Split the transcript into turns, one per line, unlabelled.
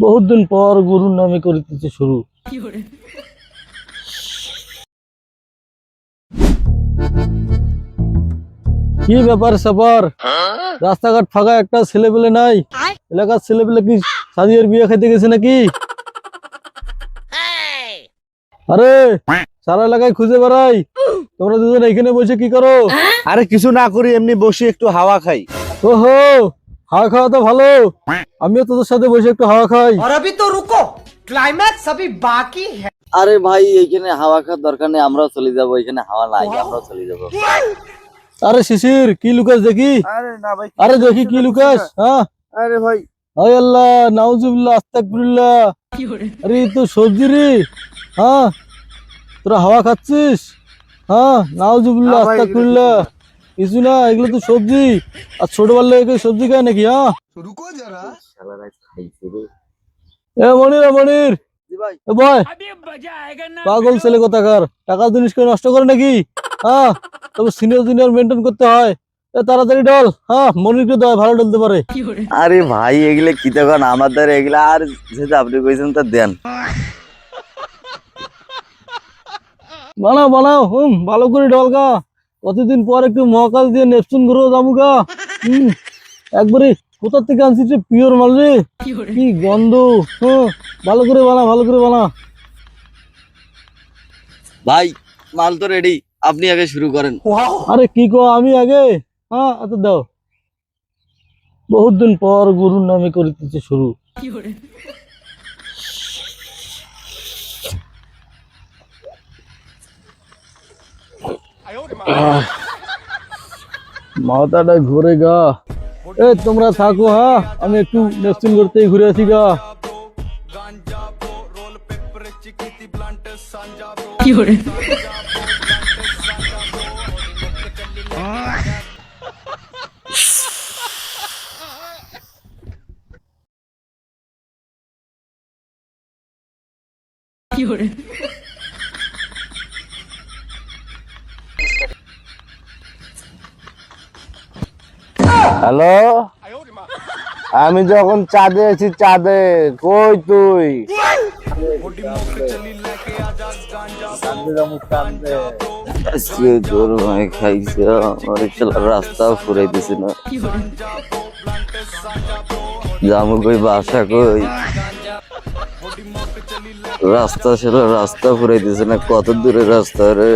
বহুত দিন পর গুরুর নামে করিতেছে শুরু। কি ব্যাপার স্যাপার রাস্তাঘাট ফাঁকা একটা ছেলে পেলে নাই? এলাকার ছেলে পেলে কি সাদিয়ার বিয়ে খাইতে গেছে নাকি? আরে সারা এলাকায় খুঁজে বেড়াই। তোমরা দুজন এখানে বসে কি করো?
আরে কিছু না করি এমনি বসে একটু হাওয়া খাই।
ওহো! হাওয়া খাওয়া তো ভালো। আমিও তোদের সাথে বসে একটু হাওয়া খাই।
অরবি তো রুকো। ক্লাইম্যাক্স अभी বাকি হ্যায়
আরে ভাই এইখানে হাওয়া খাওয়ার দরকার নেই আমরাও চলে যাব এখানে হাওয়া নাই আমরাও চলে যাব।
আরে শিশির কি লুকাস দেখি?
আরে না ভাই
আরে দেখি কি লুকাস হ্যাঁ?
আরে ভাই।
হায় আল্লাহ নাউজুবিল্লাহ আস্তাগফিরুল্লাহ। আরে তো সবজি রে হ্যাঁ? তোরা হাওয়া খাচ্ছিস? হ্যাঁ? নাউজুবিল্লাহ আস্তাগফিরুল্লাহ। কিছু না এগুলো তো সবজি। আর ছোটবেলা কেউ সবজি খায় নাকি হ্যাঁ?
শালারা খাইছে রে
এ মনির এ মনির।
জি
এ বয়। পাগল ছেলে কোথাকার টাকা জিনিস কেউ নষ্ট করে নাকি? হ্যাঁ? তবে সিনিয়র জুনিয়র মেনটেন করতে হয়। এ তাড়াতাড়ি ডল। হ্যাঁ মনিরকে দেয় ভালো ডলতে পারে
আরে ভাই এগুলা কি তখন আমাদের এগুলা আর যেটা আপনি কইছেন তা দেন।
বানাও বানাও হুম ভালো করে ডলগা কতদিন পর একটু মহাকাশ দিয়ে নেপচুন ঘুরেও যাবুগা হম একবারে কোথার থেকে আনছি রে পিওর মাল রে? কি গন্ধ হ্যাঁ ভালো করে বানা ভালো করে বানা।
ভাই মাল তো রেডি আপনি আগে শুরু করেন।
আরে কি কো আমি আগে? হ্যাঁ এত দাও। বহুত দিন পর গুরুর নামে করিতেছে শুরু। মাথাটা ঘুরে গা এ তোমরা থাকো হ্যাঁ আমি একটু নেপচুন করতেই ঘুরে আসি গা
হ্যালো? আমি যখন চাঁদে আছি, চাঁদে। কই তুই?
খাইছে, আমার খেলা রাস্তা ফুরাইতেছে না। জামু কই, বাসা কই? রাস্তা ছিল রাস্তা ফুরাইতেছে না, কত দূরের রাস্তা রে?